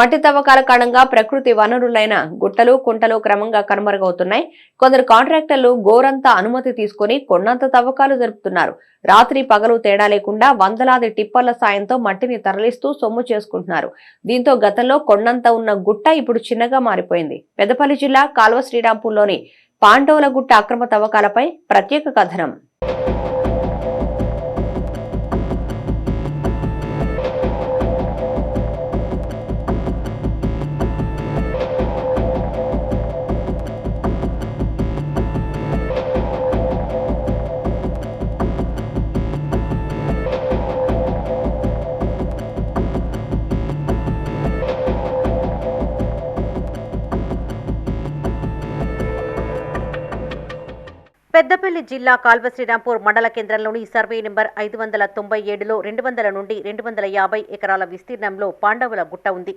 మట్టి తవ్వకాల కారణంగా ప్రకృతి వనరులైన గుట్టలు కుంటలు క్రమంగా కనుమరుగవుతున్నాయి. కొందరు కాంట్రాక్టర్లు గోరంతా అనుమతి తీసుకుని కొండంత తవ్వకాలు జరుపుతున్నారు. రాత్రి పగలు తేడా లేకుండా వందలాది టిప్పర్ల సాయంతో మట్టిని తరలిస్తూ సొమ్ము చేసుకుంటున్నారు. దీంతో గతంలో కొండంత ఉన్న గుట్ట ఇప్పుడు చిన్నగా మారిపోయింది. పెద్దపల్లి జిల్లా కాల్వ శ్రీరాంపూర్లోని పాండవుల గుట్ట అక్రమ తవ్వకాలపై ప్రత్యేక కథనం. పెద్దపల్లి జిల్లా కాల్వ శ్రీరాంపూర్ మండల కేంద్రంలోని సర్వే నెంబర్ ఐదు వందల తొంభై ఏడులో రెండు వందల నుండి రెండు వందల యాభై ఎకరాల విస్తీర్ణంలో పాండవుల గుట్ట ఉంది.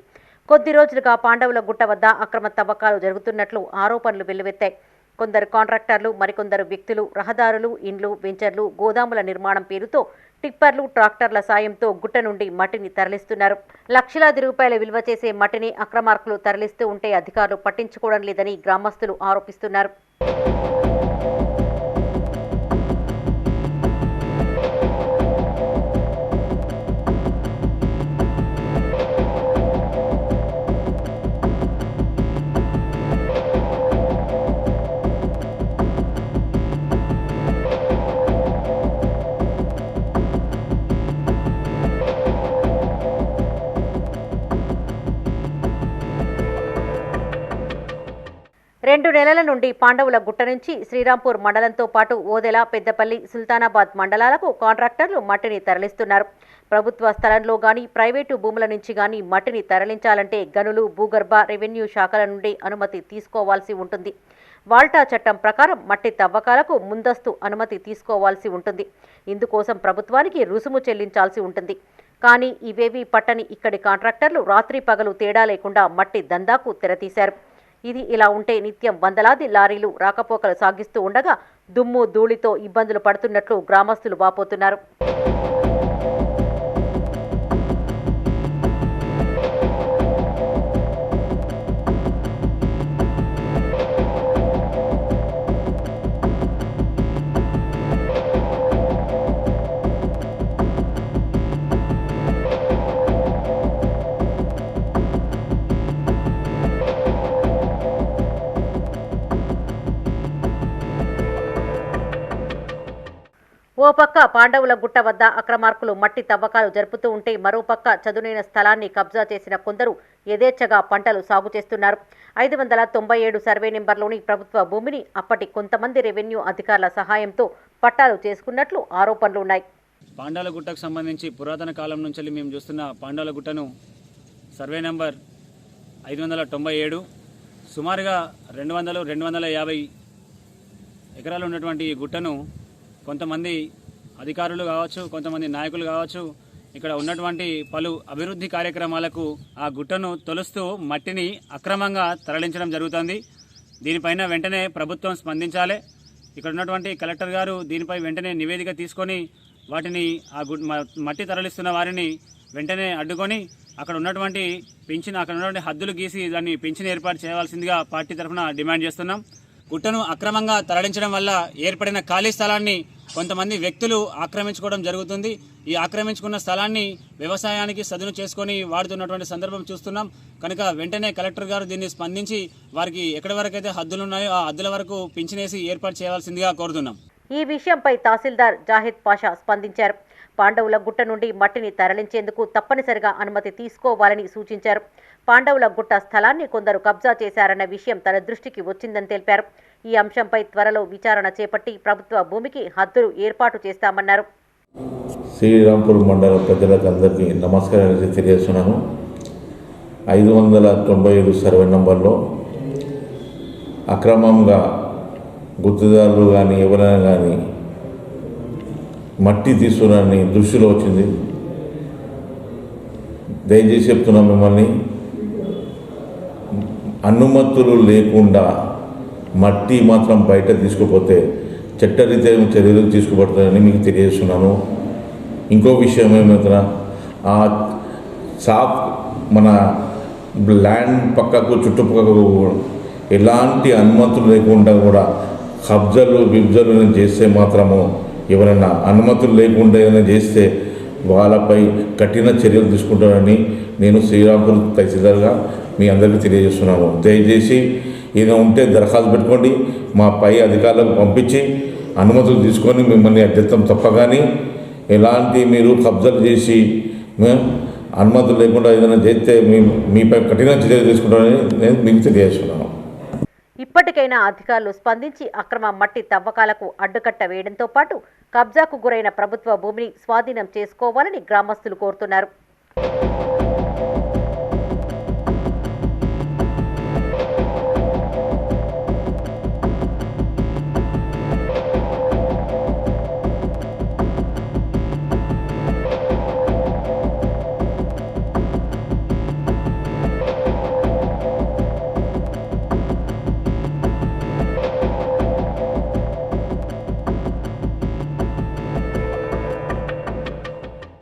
కొద్ది రోజులుగా పాండవుల గుట్ట వద్ద అక్రమ తవ్వకాలు జరుగుతున్నట్లు ఆరోపణలు వెల్లువెత్తాయి. కొందరు కాంట్రాక్టర్లు మరికొందరు వ్యక్తులు రహదారులు ఇండ్లు వెంచర్లు గోదాముల నిర్మాణం పేరుతో టిప్పర్లు ట్రాక్టర్ల సాయంతో గుట్ట నుండి మట్టిని తరలిస్తున్నారు. లక్షలాది రూపాయల విలువ చేసే మట్టిని అక్రమార్కులు తరలిస్తూ ఉంటే అధికారులు పట్టించుకోవడం లేదని గ్రామస్తులు ఆరోపిస్తున్నారు. రెండు నెలల నుండి పాండవుల గుట్ట నుంచి శ్రీరాంపూర్ మండలంతో పాటు ఓదెల పెద్దపల్లి సుల్తానాబాద్ మండలాలకు కాంట్రాక్టర్లు మట్టిని తరలిస్తున్నారు. ప్రభుత్వ స్థలంలో గాని ప్రైవేటు భూముల నుంచి గాని మట్టిని తరలించాలంటే గనులు భూగర్భ రెవెన్యూ శాఖల నుండి అనుమతి తీసుకోవాల్సి ఉంటుంది. వాల్టా చట్టం ప్రకారం మట్టి తవ్వకాలకు ముందస్తు అనుమతి తీసుకోవాల్సి ఉంటుంది. ఇందుకోసం ప్రభుత్వానికి రుసుము చెల్లించాల్సి ఉంటుంది. కానీ ఇవేవీ పట్టని ఇక్కడి కాంట్రాక్టర్లు రాత్రి పగలు తేడా లేకుండా మట్టి దందాకు తెరతీశారు. ఇది ఇలా ఉంటే నిత్యం వందలాది లారీలు రాకపోకలు సాగిస్తూ ఉండగా దుమ్ము ధూళితో ఇబ్బందులు పడుతున్నట్లు గ్రామస్తులు వాపోతున్నారు. ఓ పక్క పాండవుల గుట్ట వద్ద అక్రమార్కులు మట్టి తవ్వకాలు జరుపుతూ ఉంటే మరోపక్క చదునైన స్థలాన్ని కబ్జా చేసిన కొందరు యథేచ్ఛగా పంటలు సాగు చేస్తున్నారు. ఐదు వందల తొంభై ఏడు సర్వే నెంబర్లోని ప్రభుత్వ భూమిని అప్పటి కొంతమంది రెవెన్యూ అధికారుల సహాయంతో పట్టాలు చేసుకున్నట్లు ఆరోపణలు ఉన్నాయి. పాండాల గుట్టకు సంబంధించి పురాతన కాలం నుంచి మేము చూస్తున్న పాండాల గుట్టను సర్వే నెంబర్ ఐదు వందల తొంభై ఏడు సుమారుగా రెండు వందలు రెండు వందల యాభై ఎకరాలు ఉన్నటువంటి ఈ గుట్టను కొంతమంది అధికారులు కావచ్చు కొంతమంది నాయకులు కావచ్చు ఇక్కడ ఉన్నటువంటి పలు అభివృద్ధి కార్యక్రమాలకు ఆ గుట్టను తొలుస్తూ మట్టిని అక్రమంగా తరలించడం జరుగుతుంది. దీనిపైన వెంటనే ప్రభుత్వం స్పందించాలి. ఇక్కడ ఉన్నటువంటి కలెక్టర్ గారు దీనిపై వెంటనే నివేదిక తీసుకొని వాటిని ఆ మట్టి తరలిస్తున్న వారిని వెంటనే అడ్డుకొని అక్కడ ఉన్నటువంటి పింఛన్ అక్కడ ఉన్నటువంటి హద్దులు గీసి దాన్ని పింఛన్ ఏర్పాటు చేయవలసిందిగా పార్టీ తరఫున డిమాండ్ చేస్తున్నాం. గుట్టను అక్రమంగా తరలించడం వల్ల ఏర్పడిన ఖాళీ స్థలాన్ని కొంతమంది వ్యక్తులు ఆక్రమించుకోవడం జరుగుతుంది. ఈ ఆక్రమించుకున్న స్థలాన్ని వ్యవసాయానికి సదును చేసుకొని వాడుతున్నటువంటి సందర్భం చూస్తున్నాం. కనుక వెంటనే కలెక్టర్ గారు దీన్ని స్పందించి వారికి ఎక్కడి వరకు అయితే హద్దులు ఉన్నాయో ఆ హద్దుల వరకు పింఛనేసి ఏర్పాటు చేయవలసిందిగా కోరుతున్నాం. ఈ విషయంపై తహసీల్దార్ జాహిద్ పాషా స్పందించారు. పాండవుల గుట్ట నుండి మట్టిని తరలించేందుకు తప్పనిసరిగా అనుమతి తీసుకోవాలని సూచించారు. పాండవుల గుట్ట స్థలాన్ని కొందరు కబ్జా చేశారన్న విషయం తన దృష్టికి వచ్చిందని తెలిపారు. ఈ అంశంపై త్వరలో విచారణ చేపట్టి ప్రభుత్వ భూమికి హద్దులు ఏర్పాటు చేస్తామన్నారు. శ్రీరాంపూర్ మండల ప్రజలకు అందరికీ నమస్కారాలు తెలియజేస్తున్నాను. ఐదు వందల తొంభై ఏడు సర్వే నంబర్లో అక్రమంగా గుర్తుదారులు కానీ ఎవరైనా కానీ మట్టి తీసుకున్నారని దృష్టిలో వచ్చింది. దయచేసి చెప్తున్నాం మిమ్మల్ని అనుమతులు లేకుండా మట్టి మాత్రం బయట తీసుకుపోతే చట్టరీత్యా చర్యలు తీసుకుపడతాయని మీకు తెలియజేస్తున్నాను. ఇంకో విషయం ఏమైనా ఆ సాఫ్ మన ల్యాండ్ పక్కకు చుట్టుపక్కకు ఎలాంటి అనుమతులు లేకుండా కూడా కబ్జాలు బిబ్జలు చేస్తే మాత్రము ఎవరైనా అనుమతులు లేకుండా ఏదైనా చేస్తే వాళ్ళపై కఠిన చర్యలు తీసుకుంటారని నేను శ్రీరాంపూర్ తహసీల్దార్గా మీ అందరికీ తెలియజేస్తున్నాను. దయచేసి ఏదైనా ఉంటే దరఖాస్తు పెట్టుకోండి. మా పై అధికారులకు పంపించి అనుమతులు తీసుకొని మిమ్మల్ని అధ్యత్తం తప్ప కానీ ఎలాంటి మీరు కబ్జాలు చేసి అనుమతులు లేకుండా ఏదైనా చేస్తే మీ మీపై కఠిన చర్యలు తీసుకుంటామని నేను మీకు తెలియజేస్తున్నాను. ఇప్పటికైనా అధికారులు స్పందించి అక్రమ మట్టి తవ్వకాలకు అడ్డుకట్ట వేయడంతో పాటు కబ్జాకు గురైన ప్రభుత్వ భూమిని స్వాధీనం చేసుకోవాలని గ్రామస్తులు కోరుతున్నారు.